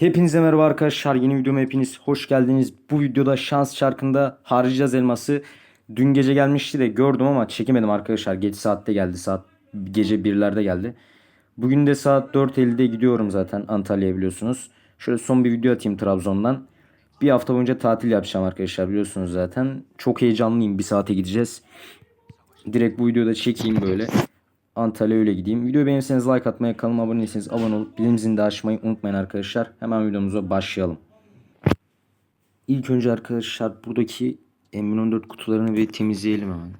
Hepinize merhaba arkadaşlar. Yeni videoma hepiniz hoş geldiniz. Bu videoda şans çarkında harcayacağız elması. Dün gece gelmişti de gördüm ama çekemedim arkadaşlar. Geç saatte geldi. Saat gece 1'lerde geldi. Bugün de saat 4.50'de gidiyorum zaten Antalya'ya biliyorsunuz. Şöyle son bir video atayım Trabzon'dan. Bir hafta boyunca tatil yapacağım arkadaşlar biliyorsunuz zaten. Çok heyecanlıyım. Bir saate gideceğiz. Direkt bu videoda çekeyim böyle. Antalya öyle gideyim. Videoyu beğenirseniz like atmayı, kanalıma abone değilseniz abone olup bilim zilini açmayı unutmayın arkadaşlar. Hemen videomuza başlayalım. İlk önce arkadaşlar buradaki M14 kutularını bir temizleyelim hemen.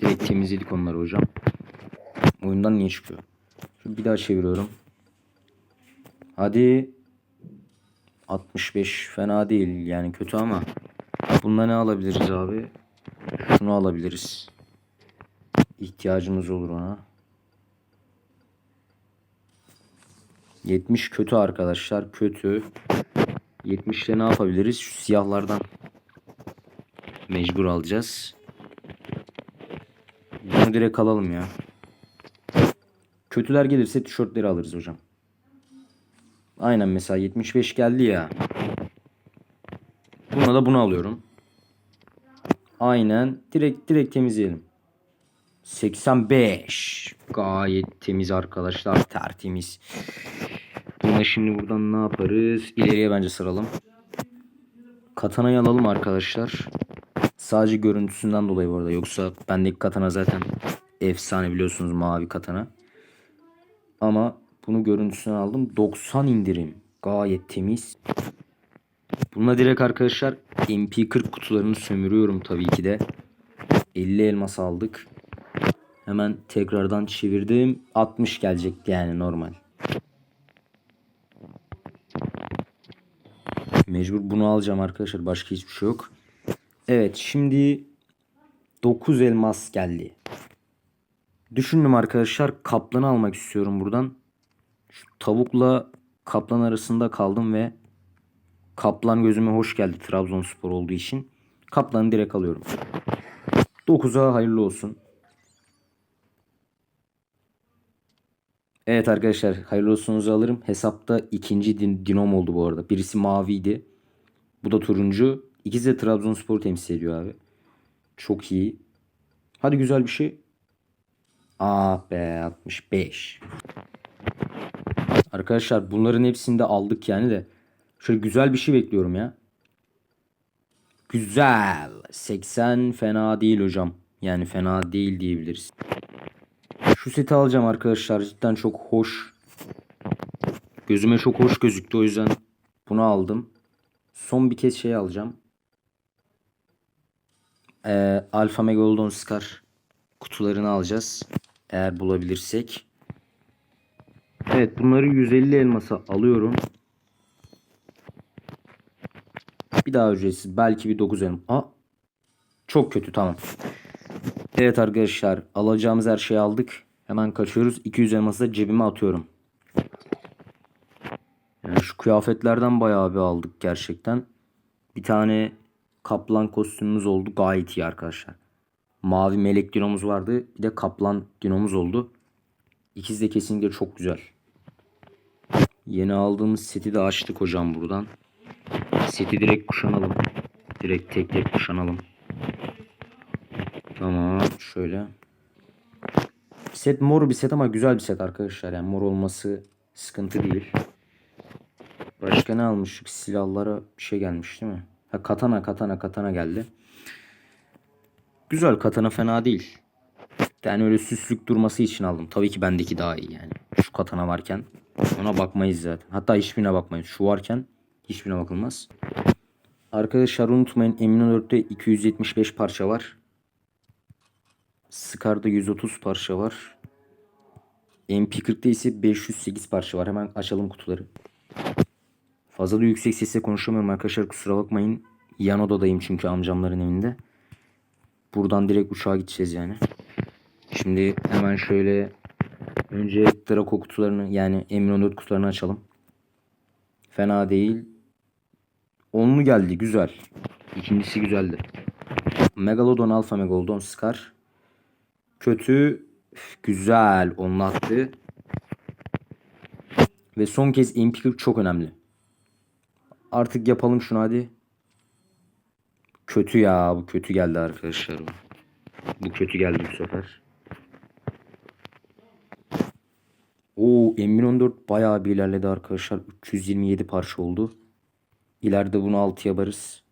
Direkt temizledik onları hocam. Oyundan niye çıkıyor? Şöyle bir daha çeviriyorum. Hadi. 65 fena değil yani kötü ama. Bunda ne alabiliriz abi? Şunu alabiliriz. İhtiyacımız olur ona. 70 kötü arkadaşlar. Kötü. 70'te ne yapabiliriz? Şu siyahlardan mecbur alacağız. Bunu direkt alalım ya. Kötüler gelirse tişörtleri alırız hocam. Aynen mesela 75 geldi ya. Buna da bunu alıyorum. Aynen. Direkt direkt temizleyelim. 85. Gayet temiz arkadaşlar. Tertemiz. Buna şimdi buradan ne yaparız? İleriye bence sıralım. Katana'yı alalım arkadaşlar. Sadece görüntüsünden dolayı bu arada. Yoksa bendeki katana zaten efsane biliyorsunuz mavi katana. Ama bunu görüntüsünden aldım. 90 indirim. Gayet temiz. Bununla direkt arkadaşlar MP40 kutularını sömürüyorum tabii ki de. 50 elmas aldık. Hemen tekrardan çevirdim. 60 gelecekti yani normal. Mecbur bunu alacağım arkadaşlar. Başka hiçbir şey yok. Evet şimdi 9 elmas geldi. Düşündüm arkadaşlar. Kaplanı almak istiyorum buradan. Şu tavukla kaplan arasında kaldım ve kaplan gözüme hoş geldi Trabzonspor olduğu için. Kaplanı direkt alıyorum. 9'a hayırlı olsun. Evet arkadaşlar hayırlı olsunuzu alırım. Hesapta ikinci din dinom oldu bu arada. Birisi maviydi. Bu da turuncu. İkisi de Trabzonspor'u temsil ediyor abi. Çok iyi. Hadi güzel bir şey. Ah be 65. Arkadaşlar bunların hepsini de aldık yani de. Şöyle güzel bir şey bekliyorum ya. Güzel. 80 fena değil hocam. Yani fena değil diyebiliriz. Şu seti alacağım arkadaşlar. Cidden çok hoş. Gözüme çok hoş gözüktü o yüzden bunu aldım. Son bir kez şey alacağım. Ee, Alpha Megalodon Scar kutularını alacağız. Eğer bulabilirsek. Evet bunları 150 elmasa alıyorum. Bir daha ücretsiz. Belki bir 9 elma. Aa, çok kötü tamam. Evet arkadaşlar alacağımız her şeyi aldık. Hemen kaçıyoruz. 200 elması da cebime atıyorum. Yani şu kıyafetlerden bayağı bir aldık gerçekten. Bir tane kaplan kostümümüz oldu. Gayet iyi arkadaşlar. Mavi melek dinomuz vardı. Bir de kaplan dinomuz oldu. İkisi de kesinlikle çok güzel. Yeni aldığımız seti de açtık hocam buradan. Seti direkt kuşanalım. Direkt tek tek kuşanalım. Tamam şöyle. Set mor bir set ama güzel bir set arkadaşlar. Yani mor olması sıkıntı değil. Başka ne almıştık? Silahlara bir şey gelmiş değil mi? Ha katana katana katana geldi. Güzel katana fena değil. Yani öyle süslük durması için aldım. Tabii ki bendeki daha iyi yani. Şu katana varken ona bakmayız zaten. Hatta hiçbirine bakmayız. Şu varken hiçbirine bakılmaz. Arkadaşlar unutmayın M4'te 275 parça var. Scar'da 130 parça var. MP40'da ise 508 parça var. Hemen açalım kutuları. Fazla da yüksek sesle konuşamıyorum arkadaşlar kusura bakmayın. Yan odadayım çünkü amcamların evinde. Buradan direkt uçağa gideceğiz yani. Şimdi hemen şöyle önce Draco kutularını yani M14 kutularını açalım. Fena değil. Onlu geldi güzel. İkincisi güzeldi. Megalodon Alpha Megalodon Scar. Kötü. Güzel. Onlattı. Ve son kez MP40 çok önemli. Artık yapalım şunu hadi. Kötü ya. Bu kötü geldi arkadaşlar. Bu, kötü geldi bu sefer. Oo M1014 bayağı bir ilerledi arkadaşlar. 327 parça oldu. İleride bunu 6 yaparız.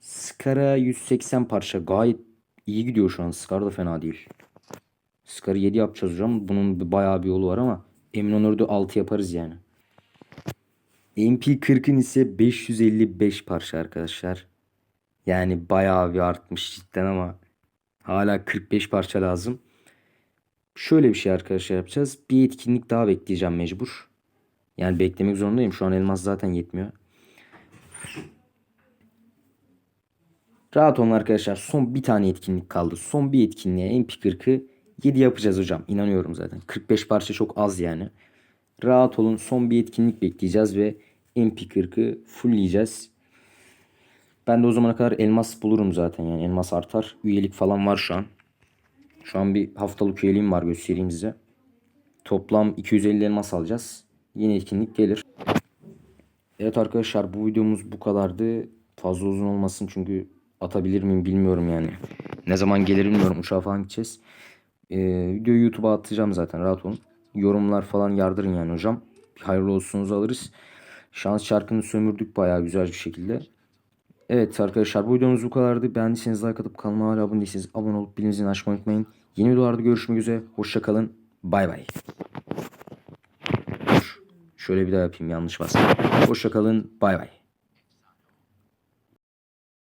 Scar'a 180 parça. Gayet iyi gidiyor şu an. Scar da fena değil. Scar'ı 7 yapacağız hocam. Bunun bayağı bir yolu var ama M1014'ü 6 yaparız yani. MP40'ın ise 555 parça arkadaşlar. Yani bayağı bir artmış cidden ama hala 45 parça lazım. Şöyle bir şey arkadaşlar yapacağız. Bir etkinlik daha bekleyeceğim mecbur. Yani beklemek zorundayım. Şu an elmas zaten yetmiyor. Rahat olun arkadaşlar. Son bir tane etkinlik kaldı. Son bir etkinliğe MP40'ı 7 yapacağız hocam. İnanıyorum zaten. 45 parça çok az yani. Rahat olun. Son bir etkinlik bekleyeceğiz ve MP40'ı fullleyeceğiz. Ben de o zamana kadar elmas bulurum zaten yani. Elmas artar. Üyelik falan var şu an. Şu an bir haftalık üyeliğim var göstereyim size. Toplam 250 elmas alacağız. Yine etkinlik gelir. Evet arkadaşlar bu videomuz bu kadardı. Fazla uzun olmasın çünkü atabilir miyim bilmiyorum yani. Ne zaman gelir bilmiyorum. Uçağa falan gideceğiz. Ee, videoyu YouTube'a atacağım zaten rahat olun. Yorumlar falan yardırın yani hocam. Hayırlı olsunuzu alırız. Şans şarkını sömürdük bayağı güzel bir şekilde. Evet arkadaşlar bu videomuz bu kadardı. Beğendiyseniz like atıp kanalıma hala abone değilseniz abone olup bildirimini açmayı unutmayın. Yeni videolarda görüşmek üzere. Hoşçakalın. Bay bay. Şöyle bir daha yapayım yanlış bastım. Hoşçakalın. Bay bay.